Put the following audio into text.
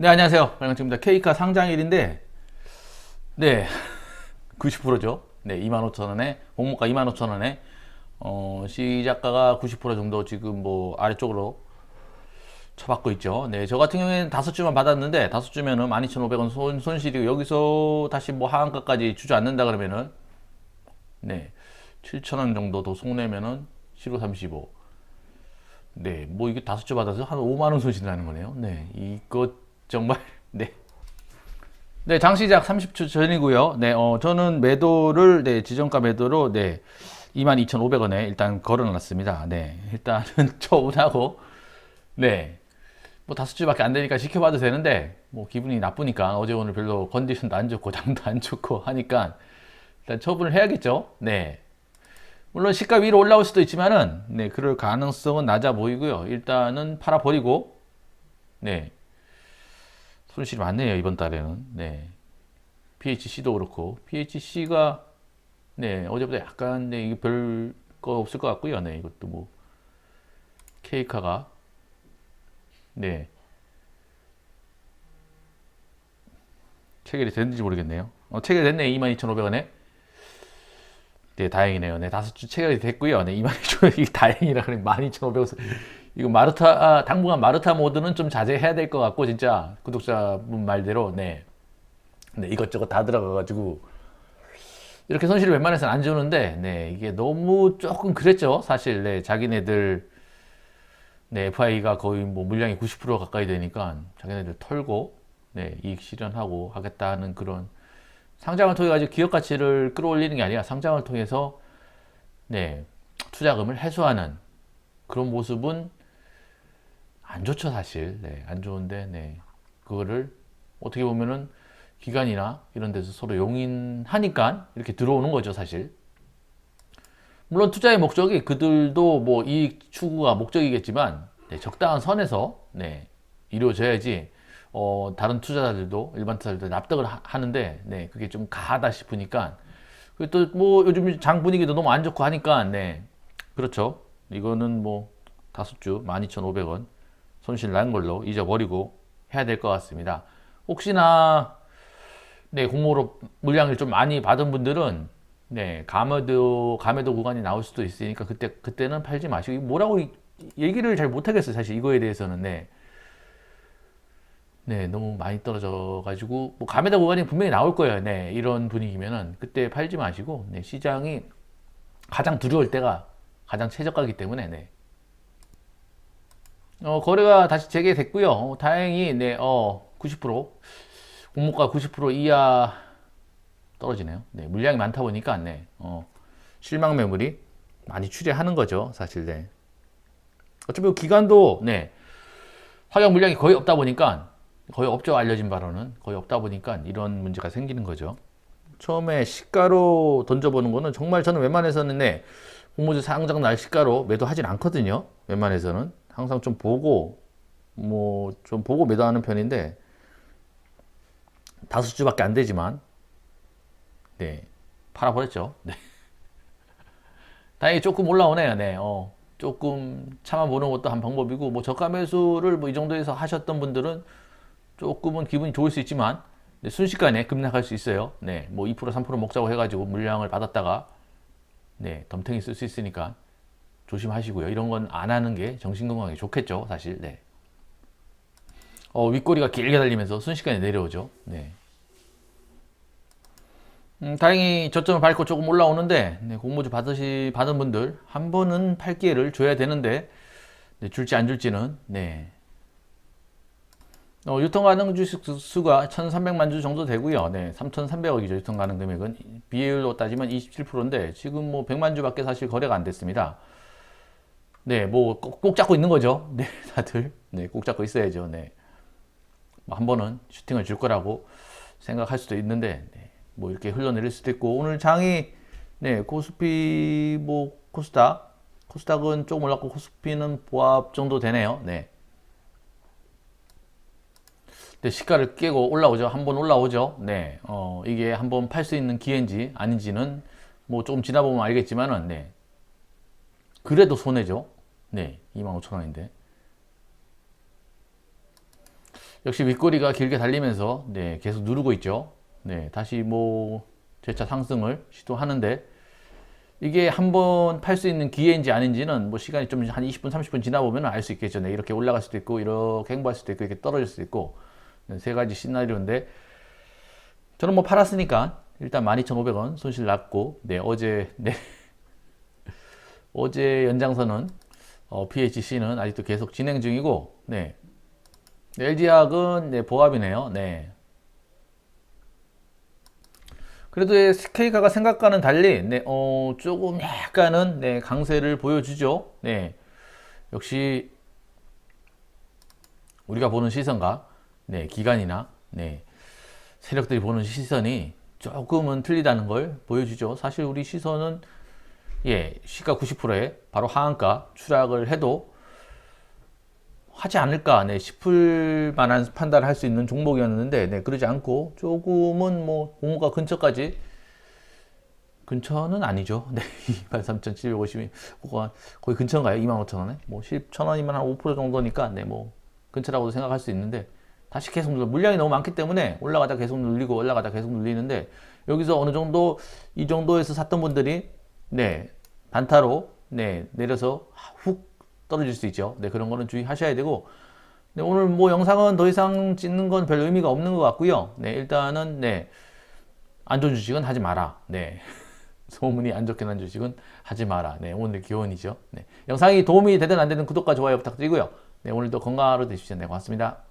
네, 안녕하세요. 빨강팀입니다. K카 상장일인데, 네, 90%죠. 네, 25,000원에, 공모가 25,000원에, 어, 시작가가 90% 정도 지금 뭐 아래쪽으로 쳐받고 있죠. 네, 저 같은 경우에는 다섯 주만 받았는데, 다섯 주면은 12,500원 손, 손실이고, 여기서 다시 뭐 하한가까지 주저앉는다 그러면은, 네, 7,000원 정도 더 속내면은, 15, 35. 네, 뭐 이게 다섯 주 받아서 한 5만 원 손실 나는 거네요. 네, 이것 정말 네. 네, 장 시작 30초 전이고요. 네, 어 저는 매도를 네, 지정가 매도로 네. 22,500원에 일단 걸어 놨습니다. 네. 일단은 처분하고 네. 뭐 다섯 주밖에 안 되니까 지켜봐도 되는데 뭐 기분이 나쁘니까 어제 오늘 별로 컨디션도 안 좋고 장도 안 좋고 하니까 일단 처분을 해야겠죠. 네. 물론 시가 위로 올라올 수도 있지만은 네 그럴 가능성은 낮아 보이고요. 일단은 팔아 버리고 네 손실이 많네요 이번 달에는 네 PHC도 그렇고 PHC가 네 어제보다 약간 네 이게 별 거 없을 것 같고요. 네 이것도 뭐 케이카가 네 체결이 됐는지 모르겠네요. 어, 체결됐네 22,500원에. 네, 다행이네요. 네, 다섯 주 체결이 됐고요. 네, 22,000원, 이게 다행이라 그래. 12,500원. 이거 마르타, 아, 당분간 마르타 모드는 좀 자제해야 될 것 같고, 진짜, 구독자분 말대로, 네. 네, 이것저것 다 들어가가지고, 이렇게 손실을 웬만해서는 안 주는데, 네, 이게 너무 조금 그랬죠. 사실, 네, 자기네들, 네, FI가 거의 뭐 물량이 90% 가까이 되니까, 자기네들 털고, 네, 이익 실현하고 하겠다는 그런 상장을 통해 가지고 기업 가치를 끌어올리는 게 아니라 상장을 통해서 네, 투자금을 해소하는 그런 모습은 안 좋죠, 사실. 네, 안 좋은데, 네. 그거를 어떻게 보면은 기관이나 이런 데서 서로 용인하니까 이렇게 들어오는 거죠, 사실. 물론 투자의 목적이 그들도 뭐 이익 추구가 목적이겠지만 네, 적당한 선에서 네, 이루어져야지 어, 다른 투자자들도 일반 투자자들도 납득을 하, 는데 네, 그게 좀 가하다 싶으니까 또 뭐 요즘 장 분위기도 너무 안 좋고 하니까 네, 그렇죠. 이거는 뭐 다섯 주 12,500원 손실 난 걸로 잊어버리고 해야 될 것 같습니다. 혹시나 네, 공모로 물량을 좀 많이 받은 분들은 네, 감매도 감매도 구간이 나올 수도 있으니까 그때 그때는 팔지 마시고 뭐라고 얘기를 잘 못 하겠어요. 사실 이거에 대해서는 네. 네, 너무 많이 떨어져 가지고 뭐 감매다 구간이 분명히 나올 거예요. 네, 이런 분위기면은 그때 팔지 마시고 네, 시장이 가장 두려울 때가 가장 최저가기 때문에 네. 어, 거래가 다시 재개됐고요. 어, 다행히 네, 어, 90% 공모가 90% 이하 떨어지네요. 네, 물량이 많다 보니까 네, 어, 실망 매물이 많이 출회하는 거죠, 사실 네. 어차피 기간도 네, 화경 물량이 거의 없다 보니까 거의 없죠 알려진 바로는 거의 없다 보니까 이런 문제가 생기는 거죠. 처음에 시가로 던져보는 거는 정말 저는 웬만해서는 네, 공모주 상장 날 시가로 매도하진 않거든요. 웬만해서는 항상 좀 보고 뭐 좀 보고 매도하는 편인데 다섯 주밖에 안 되지만 네 팔아버렸죠. 네. 다행히 조금 올라오네요. 네, 어, 조금 참아보는 것도 한 방법이고 뭐 저가 매수를 뭐 이 정도에서 하셨던 분들은 조금은 기분이 좋을 수 있지만 네, 순식간에 급락할 수 있어요. 네, 뭐 2% 3% 먹자고 해가지고 물량을 받았다가 네, 덤탱이 쓸 수 있으니까 조심하시고요. 이런 건 안 하는 게 정신 건강에 좋겠죠, 사실. 네. 어, 윗꼬리가 길게 달리면서 순식간에 내려오죠. 네. 음, 다행히 저점을 밟고 조금 올라오는데 네, 공모주 받으시 받은 분들 한 번은 팔 기회를 줘야 되는데 네, 줄지 안 줄지는 네. 어, 유통 가능 주식 수가 1,300만 주 정도 되고요. 네, 3,300억이죠. 유통 가능 금액은 비율로 따지면 27%인데 지금 뭐 100만 주밖에 사실 거래가 안 됐습니다. 네, 뭐 꼭 잡고 있는 거죠. 네, 다들 네, 꼭 잡고 있어야죠. 네. 뭐 한 번은 슈팅을 줄 거라고 생각할 수도 있는데 네, 뭐 이렇게 흘러내릴 수도 있고 오늘 장이 네, 코스피 뭐 코스닥 코스닥은 조금 올랐고 코스피는 보합 정도 되네요. 네. 네, 시가를 깨고 올라오죠. 한 번 올라오죠. 네, 어, 이게 한 번 팔 수 있는 기회인지 아닌지는 뭐 조금 지나보면 알겠지만은, 네. 그래도 손해죠. 네, 25,000원인데. 역시 윗꼬리가 길게 달리면서 네, 계속 누르고 있죠. 네, 다시 뭐 재차 상승을 시도하는데 이게 한 번 팔 수 있는 기회인지 아닌지는 뭐 시간이 좀 한 20분, 30분 지나 보면 알 수 있겠죠. 네, 이렇게 올라갈 수도 있고 이렇게 행보할 수도 있고 이렇게 떨어질 수도 있고 네, 세 가지 시나리오인데 저는 뭐 팔았으니까 일단 12,500원 손실 났고 네, 어제 네. 어제 연장선은 어, PHC는 아직도 계속 진행 중이고 네. LG화학은 네, 보합이네요. 네. 그래도 SK가가 생각과는 달리 네, 어, 조금 약간은 네, 강세를 보여주죠. 네. 역시 우리가 보는 시선과 네, 기관이나 네, 세력들이 보는 시선이 조금은 틀리다는 걸 보여주죠. 사실 우리 시선은 예, 시가 90%에 바로 하한가 추락을 해도 하지 않을까 네, 싶을 만한 판단을 할 수 있는 종목이었는데 네, 그러지 않고 조금은 뭐 공모가 근처까지 근처는 아니죠. 네, 23,750이 거의 근처인가요? 25,000원에? 뭐 10,000원이면 한 5% 정도니까 네, 뭐 근처라고도 생각할 수 있는데 다시 계속 눌러 물량이 너무 많기 때문에 올라가다 계속 눌리고 올라가다 계속 눌리는데 여기서 어느 정도 이 정도에서 샀던 분들이 네 단타로 네 내려서 훅 떨어질 수 있죠. 네 그런 거는 주의하셔야 되고 네, 오늘 뭐 영상은 더 이상 찍는 건 별 의미가 없는 것 같고요. 네 일단은 네 안 좋은 주식은 하지 마라. 네 소문이 안 좋게 난 주식은 하지 마라. 네 오늘 기원이죠. 네 영상이 도움이 되든 안 되든 구독과 좋아요 부탁드리고요. 네 오늘도 건강하루 되십시오. 네 고맙습니다.